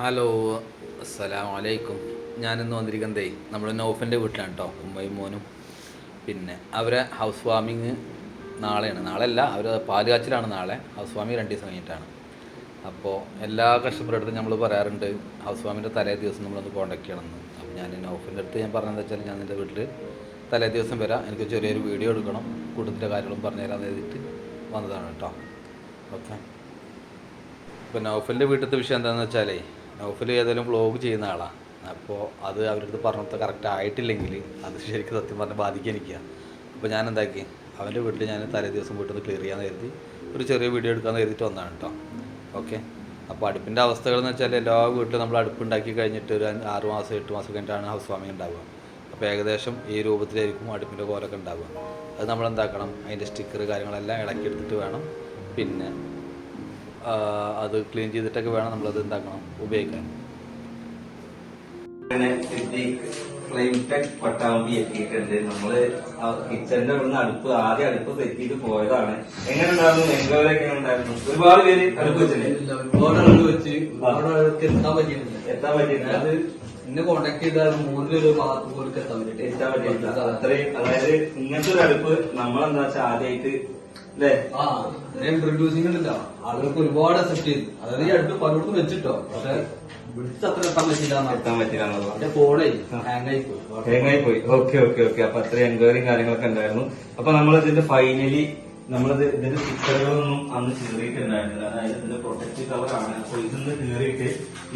Hello അസ്സലാം വലൈക്കും ഞാനിന്ന് വന്നിരിക്കുന്നതേ നമ്മുടെ നൗഫിന്റെ വീട്ടിലാണ് കേട്ടോ ഉമ്മയും മോനും. പിന്നെ അവരെ ഹൗസ് വാമിങ് നാളെയാണ്. നാളെ അല്ല അവർ പാൽ കാച്ചിലാണ് നാളെ. ഹൗസ് വാമിങ് രണ്ട് ദിവസം കഴിഞ്ഞിട്ടാണ്. അപ്പോൾ എല്ലാ കഷ്ടപ്പെട്ടും നമ്മൾ പറയാറുണ്ട് ഹൗസ് വാമിന്റെ തലേ ദിവസം നമ്മളൊന്ന് കോൺടാക്ട് ചെയ്യണമെന്ന് അപ്പോൾ ഞാൻ നൗഫിന്റെ അടുത്ത് ഞാൻ പറഞ്ഞതെന്ന് വെച്ചാൽ ഞാൻ എന്റെ വീട്ടിൽ തലേ ദിവസം വരാം. എനിക്ക് ചെറിയൊരു വീഡിയോ എടുക്കണം. കുടുംബത്തിന്റെ കാര്യങ്ങളും പറഞ്ഞു തരാമെന്ന് എഴുതിയിട്ട് വന്നതാണ് കേട്ടോ ഓക്കെ. ഇപ്പോൾ നൗഫലിന്റെ വീട്ടിലത്തെ വിഷയം എന്താണെന്ന് വെച്ചാലേ നൗഫൽ ഏതെങ്കിലും വ്ളോഗ് ചെയ്യുന്ന ആളാണ് അപ്പോൾ അത് അവരടുത്ത് പറഞ്ഞത് കറക്റ്റ് ആയിട്ടില്ലെങ്കിൽ അത് ശരിക്കും സത്യം പറഞ്ഞാൽ ബാധിക്കാനിരിക്കുക അപ്പോൾ ഞാൻ എന്താക്കി അവന്റെ വീട്ടിൽ ഞാൻ തലേ ദിവസം വീട്ടിൽ ക്ലിയർ ചെയ്യാമെന്ന് കരുതി ഒരു ചെറിയ വീഡിയോ എടുക്കാമെന്ന് കരുതിയിട്ട് വന്നതാണ് കേട്ടോ ഓക്കെ അപ്പോൾ അടുപ്പിന്റെ അവസ്ഥകൾ എന്ന് വെച്ചാൽ എല്ലാ വീട്ടിലും നമ്മൾ അടുപ്പ് ഉണ്ടാക്കി കഴിഞ്ഞിട്ട് ഒരു ആറ് മാസം എട്ട് മാസം കഴിഞ്ഞിട്ടാണ് ഹൗസ് വാമിങ് ഉണ്ടാവുക. അപ്പോൾ ഏകദേശം ഈ രൂപത്തിലായിരിക്കും അടുപ്പിന്റെ കോലൊക്കെ ഉണ്ടാവുക. അത് നമ്മൾ എന്താക്കണം അതിന്റെ സ്റ്റിക്കർ കാര്യങ്ങളെല്ലാം ഇളക്കി എടുത്തിട്ട് വേണം. പിന്നെ അത് ക്ലീൻ ചെയ്തിട്ടൊക്കെ വേണം നമ്മളത് എന്താക്കണം ഉപയോഗിക്കാൻ. പട്ടാമ്പി എത്തിയിട്ടുണ്ട്. നമ്മൾ കിച്ചന്റെ ഇവിടുന്ന് അടുപ്പ് ആദ്യം അടുപ്പ് സെറ്റ് ചെയ്ത് പോയതാണ്. എങ്ങനെ ഉണ്ടായിരുന്നു ഉണ്ടായിരുന്നു ഒരുപാട് പേര് അടുപ്പ് വെച്ചിട്ടുണ്ട് ഒരുപാട് ആളുകൾ വെച്ച്. ഒരുപാട് ആൾക്ക് എത്താൻ പറ്റിയിട്ടില്ല. എത്താൻ പറ്റിയിട്ടില്ല അത് എന്നെ കോണ്ടാക്ട് ചെയ്താൽ മൂന്നിലൊരു ഭാഗത്ത് പോലും എത്താൻ പറ്റിയിട്ടില്ല. എത്താൻ പറ്റിയിട്ടില്ല. അത്രയും അതായത് ഇങ്ങനത്തെ ഒരു അടുപ്പ് നമ്മളെന്താ വെച്ചാൽ ആദ്യമായിട്ട് അല്ലേ ആ ഇൻട്രൊഡ്യൂസിംഗ് ഉണ്ടല്ല ആളുകൾക്ക് ഒരുപാട് അക്സെപ്റ്റ് ചെയ്തു. അതായത് ഈ അടുത്ത് പലയിടത്തും വെച്ചിട്ടോ. പക്ഷെ വിളിച്ച് അത്ര എത്താൻ പറ്റില്ല എത്താൻ പറ്റില്ല എന്നുള്ളത്. എന്റെ ഫോണേ ഹാങ് ആയി പോയി. തേങ്ങായി പോയി. ഓക്കെ ഓക്കെ ഓക്കെ അപ്പൊ അത്രയും എൻക്വയറിയും കാര്യങ്ങളൊക്കെ ഉണ്ടായിരുന്നു. അപ്പൊ നമ്മൾ ഇതിന്റെ ഫൈനലി നമ്മളിത് ഇതിന്റെ സ്റ്റിക്കറുകളൊന്നും അന്ന് കീറിയിട്ടുണ്ടായിരുന്നില്ല അതായത് ഇതിന്റെ പ്രൊട്ടക്റ്റ് കവറാണ് അപ്പൊ ഇതിന്ന് കീറിയിട്ട്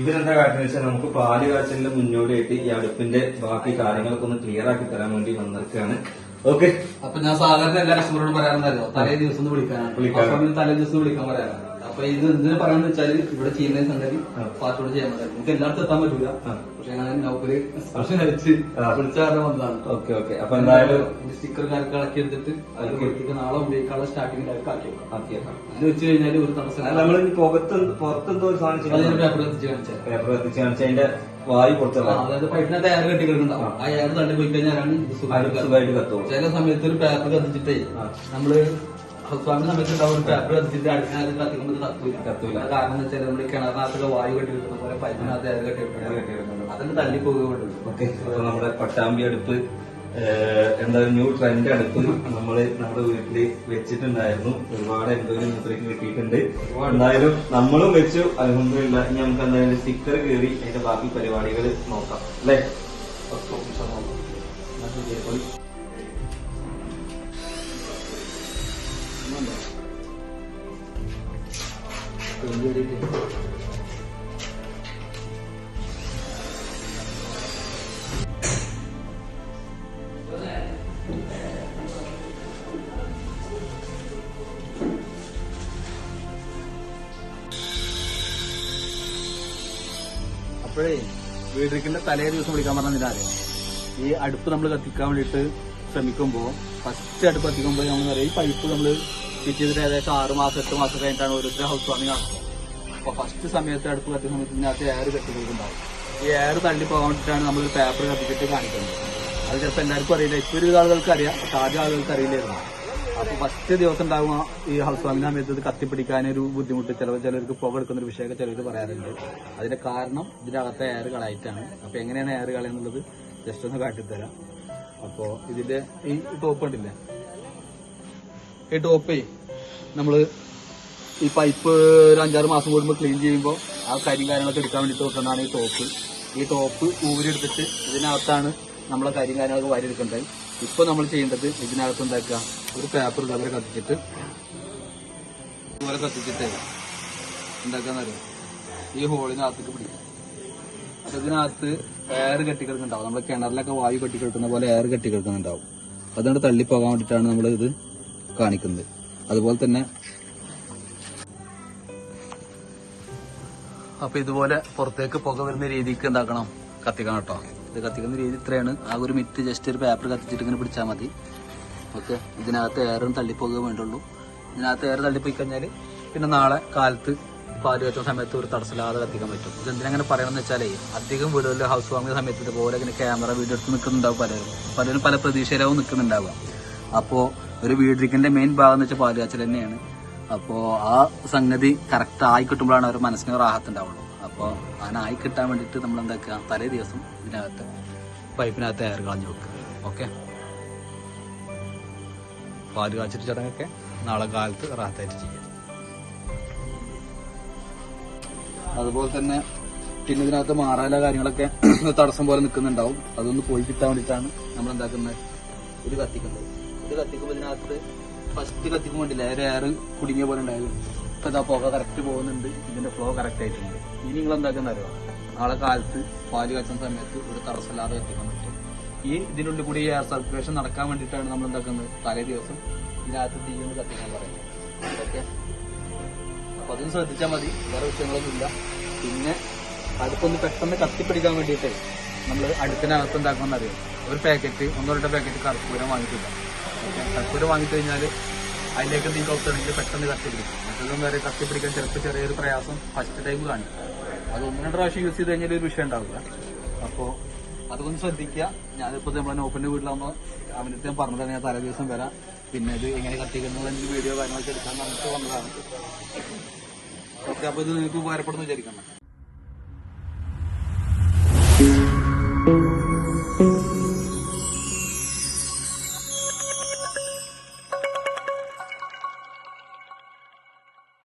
ഇവരെന്താ കാര്യം വെച്ചാൽ നമുക്ക് പാൽ കാച്ചലിന്റെ മുന്നോടിയായിട്ട് ഈ അടുപ്പിന്റെ ബാക്കി കാര്യങ്ങളൊക്കെ ഒന്ന് ക്ലിയർ ആക്കി തരാൻ വേണ്ടി വന്നിരിക്കുകയാണ്. ഓക്കെ. അപ്പൊ ഞാൻ സാധാരണ എല്ലാ കസ്റ്റമറോടും പറയാറുണ്ടല്ലോ തലേ ദിവസം വിളിക്കാനാണ്. വിളിക്കാനാണ്. തലേ ദിവസം വിളിക്കാൻ പറയാനാണ് അപ്പൊ ഇത് എന്തിനു പറയാന്ന് വെച്ചാൽ ഇവിടെ ചെയ്യുന്ന സംഗതി പാസ്വേഡ് ചെയ്യാൻ പറ്റില്ല നമുക്ക് എല്ലായിടത്തും എത്താൻ പറ്റൂല. പക്ഷെ ഞാൻ നൗക്കര് സ്പെഷ്യൽ അടിച്ച് വിളിച്ചാറിന് വിളിച്ച വന്നതാണ്. Okay okay. അപ്പൊ എന്തായാലും സ്റ്റിക്കർ കാര്യങ്ങൾ ഇളക്കി എടുത്തിട്ട് അത് കൊടുത്തിട്ട് നാളെ ഉപയോഗിക്കാനുള്ള സ്റ്റാർട്ടിംഗ് ആക്കി ആക്കിയേക്കാം ആക്കിയേക്കാം. അത് വെച്ച് കഴിഞ്ഞാൽ ഒരു തടസ്സം നമ്മൾ പുറത്ത് പുറത്തെന്തോ ഒരു സാധനം. പേപ്പർ എത്തിച്ച് കാണിച്ചാൽ പേപ്പർ എത്തിച്ച് കാണിച്ചതിന്റെ വായു പുറത്തുള്ള അതായത് പൈപ്പിനകത്ത് എയർ കെട്ടി കിടക്കുന്നുണ്ടാവും ആ. എയർ തള്ളി പോയി കഴിഞ്ഞാലാണ് സുഖമായിട്ട് കത്തും ചില സമയത്ത് ഒരു പേപ്പർ കത്തിച്ചിട്ടേ. നമ്മൾ ഹൗസ് വാമിന്റെ സമയത്ത് പേപ്പർ കത്തിച്ചിട്ട് അടുപ്പിനകത്ത് കത്തിക്കുമ്പോൾ കത്തൂല കത്തൂല. കാരണം എന്ന് വെച്ചാൽ നമ്മൾ കിണറിനകത്തൊക്കെ വായു കെട്ടി കിട്ടുന്ന പോലെ പൈപ്പിനകത്ത് അത് കെട്ടി Air കെട്ടി അതൊക്കെ തള്ളി പോകുകയുള്ളൂ ഓക്കെ. നമ്മുടെ പട്ടാമ്പി അടുപ്പ് എന്താ ന്യൂ ട്രെൻഡ് അടുപ്പ് നമ്മൾ നമ്മുടെ വീട്ടിൽ വെച്ചിട്ടുണ്ടായിരുന്നു. ഒരുപാട് എന്തോരം മൂത്രയ്ക്ക് കിട്ടിയിട്ടുണ്ട്. എന്തായാലും നമ്മളും വെച്ചു. അതുകൊണ്ടില്ല ഇനി നമുക്ക് എന്തായാലും സ്റ്റിക്കർ കയറി അതിന്റെ ബാക്കി പരിപാടികൾ നോക്കാം. അല്ലേ? അപ്പോഴേ വീട്ടിലേക്കിന്റെ തലേ ദിവസം വിളിക്കാൻ അറിയാം ഈ അടുപ്പ് നമ്മൾ കത്തിക്കാൻ വേണ്ടിയിട്ട് ശ്രമിക്കുമ്പോൾ ഫസ്റ്റ് അടുപ്പ് കത്തിക്കുമ്പോൾ നമ്മൾ പറയും ഈ പൈപ്പ് നമ്മൾ ഫിറ്റ് ചെയ്തിട്ട് ഏകദേശം ആറ് മാസം എട്ട് മാസം കഴിഞ്ഞിട്ടാണ് ഓരോരുത്തർ ഹൗസ് വാമിങ് അപ്പൊ ഫസ്റ്റ് സമയത്ത് അടുപ്പ് കത്തിയ സമയത്ത് ഇതിനകത്ത് എയർ കെട്ടിക്കൊടുക്കുന്നുണ്ടാവും ഈ എയർ തള്ളി പോകാൻ വേണ്ടിയിട്ടാണ് നമ്മൾ പേപ്പർ കത്തിച്ചിട്ട് കാണിക്കുന്നത്. അത് ചിലപ്പോൾ എല്ലാവർക്കും അറിയില്ല. ഇപ്പൊ ഒരു ആളുകൾക്ക് അറിയാം പക്ഷെ ആദ്യം ആളുകൾക്ക് അറിയില്ലായിരുന്നു അപ്പൊ ഫസ്റ്റ് ദിവസം ഉണ്ടാകും ഈ ഹൗസ് വാമിന്റെ സമയത്ത് ഇത് കത്തിപ്പിടിക്കാനൊരു ബുദ്ധിമുട്ട്. ചിലവ് ചിലർക്ക് പുക എടുക്കുന്ന ഒരു വിഷയമൊക്കെ ചിലർ പറയാറുണ്ട്. അതിന്റെ കാരണം ഇതിനകത്തെ എയർ കളായിട്ടാണ്. അപ്പൊ എങ്ങനെയാണ് എയർ കളയെന്നുള്ളത് ജസ്റ്റ് ഒന്ന് കാട്ടിത്തരാം. അപ്പോ ഇതിന്റെ ഈ ടോപ്പ് ഉണ്ടല്ലേ ഈ ടോപ്പേ നമ്മൾ ഈ പൈപ്പ് ഒരു അഞ്ചാറ് മാസം കൂടുമ്പോൾ ക്ലീൻ ചെയ്യുമ്പോൾ ആ കരിയും കാര്യങ്ങളൊക്കെ എടുക്കാൻ വേണ്ടിയിട്ട് വെക്കുന്നതാണ് ഈ ടോപ്പ് ഈ ടോപ്പ് ഊരിയെടുത്തിട്ട് ഇതിനകത്താണ് നമ്മളെ കരിയും കാര്യങ്ങളൊക്കെ വാരിയെടുക്കേണ്ടത്. ഇപ്പൊ നമ്മൾ ചെയ്യേണ്ടത് ഇതിനകത്ത് എന്താക്കുക? ഒരു പേപ്പർ ഇതവരെ കത്തിച്ചിട്ട്. ഇതുപോലെ കത്തിച്ചിട്ട് എന്താക്കാന്നറിയോ? ഈ ഹോളിനകത്തേക്ക് പിടിക്കും അപ്പൊ ഇതിനകത്ത് എയർ കെട്ടിക്കിടക്കുന്നുണ്ടാവും. നമ്മുടെ കിണറിലൊക്കെ വായു കെട്ടിക്കിടക്കുന്ന പോലെ എയർ കെട്ടിക്കിടക്കുന്നുണ്ടാവും. അതുകൊണ്ട് തള്ളിപ്പോകാൻ വേണ്ടിയിട്ടാണ് നമ്മൾ ഇത് കാണിക്കുന്നത്. അതുപോലെ തന്നെ അപ്പൊ ഇതുപോലെ പുറത്തേക്ക് പുക വരുന്ന രീതിക്ക് എന്താക്കണം? കത്തിക്കണം കേട്ടോ. ഇത് കത്തിക്കുന്ന രീതി ഇത്രയാണ്. ആ ഒരു മിറ്റ് ജസ്റ്റ് ഒരു പേപ്പർ കത്തിച്ചിട്ട് ഇങ്ങനെ പിടിച്ചാൽ മതി. ഓക്കെ. ഇതിനകത്ത് എയറും തള്ളിപ്പോകുക വേണ്ടുള്ളൂ. ഇതിനകത്ത് എയർ തള്ളിപ്പോയി കഴിഞ്ഞാൽ പിന്നെ നാളെ കാലത്ത് പാൽ വെച്ച സമയത്ത് ഒരു തടസ്സമില്ലാതെ കത്തിക്കാൻ പറ്റും. ഇത് എന്തിനങ്ങനെ പറയണമെന്ന് വെച്ചാലേ അധികം വീടുകളിൽ ഹൗസ് വാങ്ങിയ സമയത്ത് ഇതുപോലെ ഇങ്ങനെ ക്യാമറ വീഡിയോ എടുത്ത് നിൽക്കുന്നുണ്ടാവും പലരും. പലരും പല പ്രതീക്ഷയിലാവും നിൽക്കുന്നുണ്ടാവുക. അപ്പോൾ ഒരു വീടിരിക്കലിന്റെ മെയിൻ ഭാഗം എന്ന് വെച്ചാൽ പാൽ കാച്ചൽ തന്നെയാണ്. അപ്പോൾ ആ സംഗതി കറക്റ്റ് ആയി കിട്ടുമ്പോഴാണ് അവർ മനസ്സിന് റാഹത്ത് ഉണ്ടാവുള്ളൂ. അങ്ങനെ ആയി കിട്ടാൻ വേണ്ടിയിട്ട് നമ്മൾ എന്താക്കുക തലേ ദിവസം ഇതിനകത്ത് പൈപ്പിനകത്ത് എയർ കളഞ്ഞു വെക്കുക. ഓക്കെ പാൽ കാച്ചിട്ട് ചടങ്ങൊക്കെ നാളെ കാലത്ത് റാത്തായിട്ട് ചെയ്യാം. അതുപോലെ തന്നെ പിന്നെ ഇതിനകത്ത് മാറാല കാര്യങ്ങളൊക്കെ തടസ്സം പോലെ നിൽക്കുന്നുണ്ടാവും. അതൊന്ന് പോയി കിട്ടാൻ വേണ്ടിയിട്ടാണ് നമ്മൾ എന്താക്കുന്നത് ഇത് കത്തിക്കുന്നത്. ഇത് കത്തിക്കുമ്പോൾ ഇതിനകത്ത് ഫസ്റ്റ് കത്തിക്കും വേണ്ടില്ല ഒരു എയർ കുടുങ്ങിയ പോലെ ഉണ്ടായത്. ഇപ്പൊ ഇതാ പുക കറക്റ്റ് പോകുന്നുണ്ട്. ഇതിന്റെ ഫ്ലോ കറക്റ്റ് ആയിട്ടുണ്ട്. ഇനി നിങ്ങൾ എന്താക്കുന്ന അറിയോ? നാളെ കാലത്ത് പാൽ കാച്ചുന്ന സമയത്ത് ഒരു തടസ്സമില്ലാതെ കത്തിക്കാൻ പറ്റും. ഈ ഇതിനുള്ളിൽ കൂടി എയർ സർക്കുലേഷൻ നടക്കാൻ വേണ്ടിയിട്ടാണ് നമ്മൾ എന്താക്കുന്നത്? തലേ ദിവസം ഇതിനകത്ത് തീ ഒന്ന് കത്തിക്കാൻ പറയുന്നത്. അപ്പൊ അതും ശ്രദ്ധിച്ചാൽ മതി. വേറെ വിഷയങ്ങളൊന്നുമില്ല പിന്നെ അടുപ്പൊന്ന് പെട്ടെന്ന് കത്തിപ്പിടിക്കാൻ വേണ്ടിയിട്ട് നമ്മൾ അടുപ്പിനകത്ത് എന്താക്കണം അറിയാം? ഒരു പാക്കറ്റ് ഒന്നോ രണ്ടോ പാക്കറ്റ് കർപ്പൂരം വാങ്ങിയിട്ടില്ല കർപ്പൂരം വാങ്ങിച്ചു കഴിഞ്ഞാൽ അതിലേക്ക് എന്തെങ്കിലും ഒത്തുണ്ടെങ്കിൽ പെട്ടെന്ന് കത്തിപ്പിടിക്കും മറ്റൊന്നും വരെ കത്തിപ്പിടിക്കാൻ ചിലപ്പോൾ ചെറിയൊരു പ്രയാസം ഫസ്റ്റ് ടൈം കാണും. അത് ഒന്ന് രണ്ട് പ്രാവശ്യം യൂസ് ചെയ്ത് കഴിഞ്ഞാൽ ഒരു വിഷയം ഉണ്ടാവില്ല. അപ്പോൾ അതൊന്ന് ശ്രദ്ധിക്കുക. ഞാനിപ്പോൾ നമ്മളെ ഓപ്പന്റെ വീട്ടിലാകുമ്പോൾ അവനത്തെ ഞാൻ പറഞ്ഞതാണ് ഞാൻ തലേ ദിവസം വരാം. പിന്നെ ഇത് എങ്ങനെ കത്തിക്കുന്നത് എനിക്ക് വീഡിയോ കാര്യങ്ങളൊക്കെ എടുക്കാൻ നമുക്ക് വന്നതാണ്. ഓക്കെ അപ്പോൾ ഇത് നിങ്ങൾക്ക് ഉപകാരപ്പെടുന്നു വിചാരിക്കണം